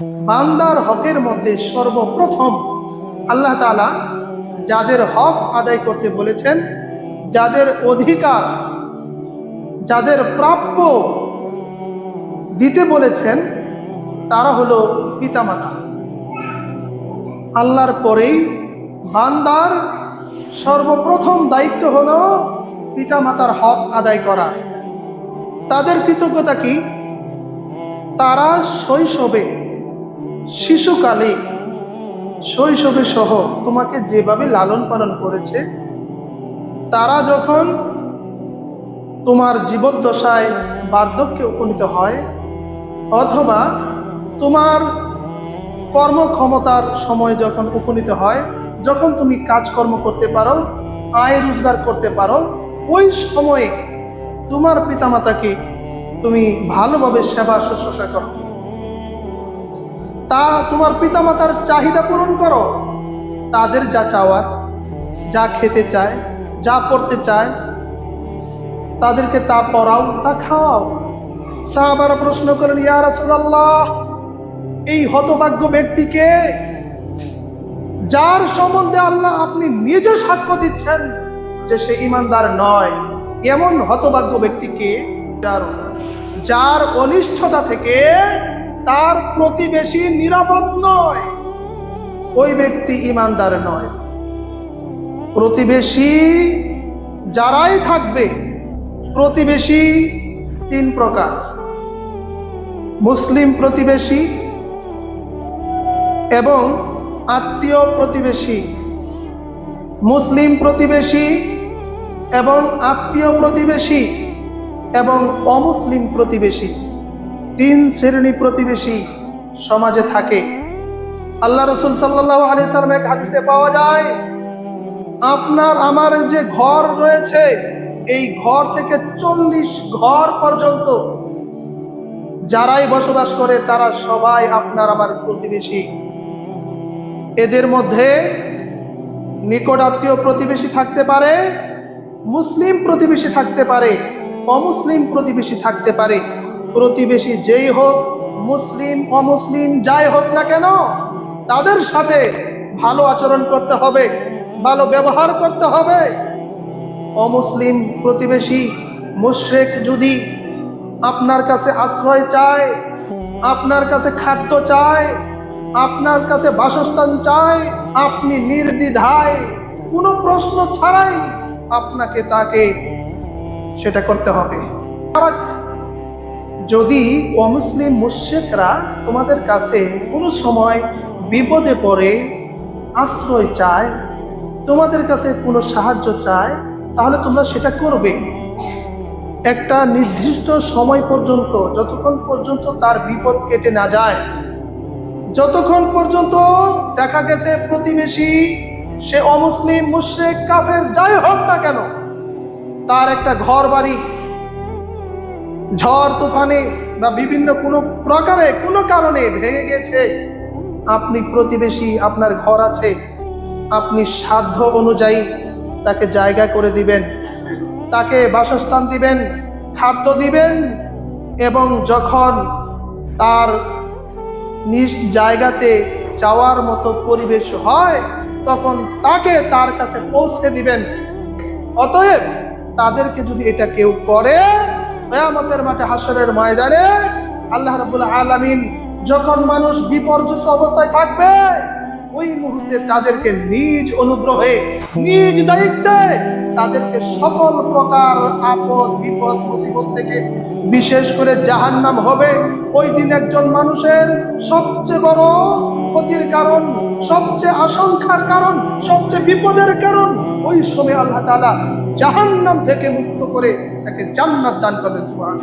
বান্দার হকের মধ্যে সর্বপ্রথম আল্লাহ তাআলা যাদের হক আদায় করতে বলেছেন, যাদের অধিকার, যাদের প্রাপ্য দিতে বলেছেন, তারা হলো পিতামাতা। আল্লাহর পরেই বান্দার সর্বপ্রথম দায়িত্ব হলো পিতামাতার হক আদায় করা। তাদের কৃতজ্ঞতা কি? তারা শৈশবে শিশুকালে শৈশবে সহ তোমাকে যেভাবে লালন পালন করেছে, তারা যখন তোমার জীবদ্দশায় বার্ধক্যে উপনীত হয় অথবা তোমার কর্মক্ষমতার সময় যখন উপনীত হয়, যখন তুমি কাজকর্ম করতে পারো, আয় রোজগার করতে পারো, ওই সময়ে তোমার পিতামাতাকে তুমি ভালোভাবে সেবা শুশ্রূষা করো। তা তোমার পিতামাতার চাহিদা পূরণ করো। তাদের যা চাওয়ার, যা খেতে চায়, যা পড়তে চায়, তাদেরকে তা পড়াও তা খাওয়াও। সাহাবারা প্রশ্ন করেন ইয়া রাসূলুল্লাহ, এই হতভাগ্য ব্যক্তিকে যার সম্বন্ধে আল্লাহ আপনি নিজে সাক্ষ্য দিচ্ছেন যে সে ইমানদার নয়, এমন হতভাগ্য ব্যক্তিকে যার যার অনিষ্ঠতা থেকে তার প্রতিবেশী নিরাপদ নয়, ওই ব্যক্তি ইমানদার নয়। প্রতিবেশী যারাই থাকবে, প্রতিবেশী তিন প্রকার। মুসলিম প্রতিবেশী এবং আত্মীয় প্রতিবেশী। মুসলিম প্রতিবেশী এবং আত্মীয় প্রতিবেশী এবং অমুসলিম প্রতিবেশী। তিন শ্রেণি প্রতিবেশী সমাজে থাকে। আল্লাহ রসুল সাল্লাহ আলি সাল্লাম এক পাওয়া যায়, আপনার আমার যে ঘর রয়েছে, এই ঘর থেকে চল্লিশ ঘর পর্যন্ত যারাই বসবাস করে, তারা সবাই আপনার আমার প্রতিবেশী। এদের মধ্যে নিকট আত্মীয় প্রতিবেশী থাকতে পারে, মুসলিম প্রতিবেশী থাকতে পারে, অমুসলিম প্রতিবেশী থাকতে পারে। প্রতিবেশী যেই হোক, মুসলিম, অমুসলিম, যাই হোক না কেন, তাদের সাথে ভালো আচরণ করতে হবে, ভালো ব্যবহার করতে হবে। অমুসলিম প্রতিবেশী, মুশরেক যদি আপনার কাছে আশ্রয় চায়, আপনার কাছে খাদ্য চায়, আপনার কাছে বাসস্থান চায়, আপনি নির্দ্বিধায়, কোনো প্রশ্ন ছাড়াই আপনাকে তাকে সেটা করতে হবে। যদি অমুসলিম মুশেকরা তোমাদের কাছে কোনো সময় বিপদে পড়ে, আশ্রয় চায়, তোমাদের কাছে কোনো সাহায্য চায়, তাহলে তোমরা সেটা করবে। একটা নির্দিষ্ট সময় পর্যন্ত, যতক্ষণ পর্যন্ত তার বিপদ কেটে না যায়, যতক্ষণ পর্যন্ত দেখা গেছে প্রতিবেশী, সে অমুসলিম মুশ্রেক, কাফের, যাই হোক না কেন, তার একটা ঘর বাড়ি ঝড় তুফানে বা বিভিন্ন কোনো প্রকারে, কোনো কারণে ভেঙে গেছে। আপনি প্রতিবেশী, আপনার ঘর আছে। আপনি সাধ্য অনুযায়ী তাকে জায়গা করে দিবেন। তাকে বাসস্থান দিবেন, খাদ্য দিবেন এবং যখন তার নিজ জায়গাতে যাওয়ার মতো পরিবেশ হয়, তখন তাকে তার কাছে পৌঁছে দিবেন। অতএব তাদেরকে যদি এটা কেউ করে কেয়ামতের মাঠে হাসরের ময়দানে আল্লাহ রাব্বুল আলামিন যখন মানুষ বিপর্যস্ত অবস্থায় থাকবে, ওই মুহূর্তে তাদেরকে নিজ অনুগ্রহে, নিজ দায়িত্বে তাদেরকে সকল প্রকার আপদ, বিপদ, মুসিবত থেকে বিশেষ করে জাহান্নাম হবে। ওই দিন একজন মানুষের সবচেয়ে বড় ক্ষতির কারণ, সবচেয়ে আশঙ্কার কারণ বিপদের কারণ ওই সময় আল্লাহ তালা জাহান্নাম থেকে মুক্ত করে তাকে জান্নাত দান করবেন সুবহান